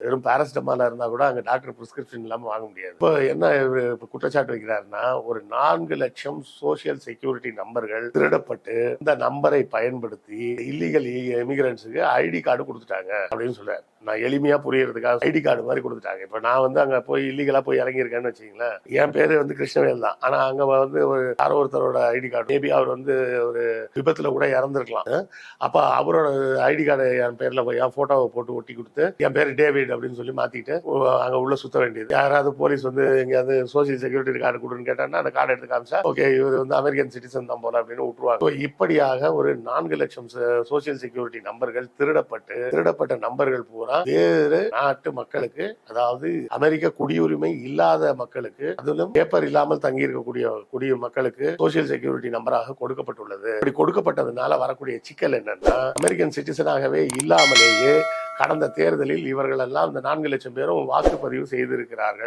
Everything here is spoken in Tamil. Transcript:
வெறும் பேரசிட்டமாலா இருந்தால் கூட அங்கே டாக்டர் ப்ரிஸ்கிரிப்ஷன் இல்லாமல் வாங்க முடியாது. இப்போ என்ன இப்போ குற்றச்சாட்டு வைக்கிறாருன்னா ஒரு நான்கு லட்சம் சோசியல் செக்யூரிட்டி நம்பர்கள் திருடப்பட்டு இந்த நம்பரை பயன்படுத்தி இல்லீகல் எமிகிரன்ஸுக்கு ஐடி கார்டு கொடுத்துட்டாங்க அப்படின்னு சொல்றாரு. நான் எளிமையாக புரியறதுக்காக ஐடி கார்டு மாதிரி கொடுத்துட்டாங்க. இப்போ நான் வந்து அங்கே போய் இல்லீகலாக போய் இறங்கியிருக்கேன்னு வச்சிங்களேன் என் பேர் வந்து கிருஷ்ணவேல் தான். ஆனால் அங்கே வந்து ஒரு யாரோ ஒருத்தரோட ஐடி கார்டு மேபி அவர் வந்து ஒரு விபத்தில் கூட இறந்துருக்கலாம். அப்போ அவரோட ஐடி கார்டு என் பேரில் போய் என் ஃபோட்டோவை போட்டு ஒட்டி கொடுத்து என் பேர் டேவிட் அப்படின்னு சொல்லி மாத்திட்டு அங்க உள்ள சுத்த வேண்டியது. யாராவது போலீஸ் வந்து எங்கேயாவது சோசியல் செக்யூரிட்டி கார்டு கொடுன்னு கேட்டாங்கன்னா அந்த கார்டு எடுத்து காமிச்சா ஓகே இவர் வந்து அமெரிக்கன் சிட்டிசன் தான் போல அப்படின்னு விட்டுருவாங்க. இப்படியாக ஒரு நான்கு லட்சம் சோசியல் செக்யூரிட்டி நம்பர்கள் திருடப்பட்டு திருடப்பட்ட நம்பர்கள் பூரா வேறு நாட்டு மக்களுக்கு அதாவது அமெரிக்க குடியுரிமை இல்லாத மக்களுக்கு அதிலும் பேப்பர் இல்லாமல் தங்கி இருக்கக்கூடிய குடிய மக்களுக்கு சோசியல் செக்யூரிட்டி நம்பராக கொடுக்கப்பட்டுள்ளது. இப்படி கொடுக்கப்பட்டதுனால வரக்கூடிய சிக்கல் என்னன்னா அமெரிக்கன் சிட்டிசனாகவே இல்லாமலேயே கடந்த தேர்தலில் இவர்கள் எல்லாம் இந்த நான்கு லட்சம் பேரும் வாக்குப்பதிவு செய்திருக்கிறார்கள்.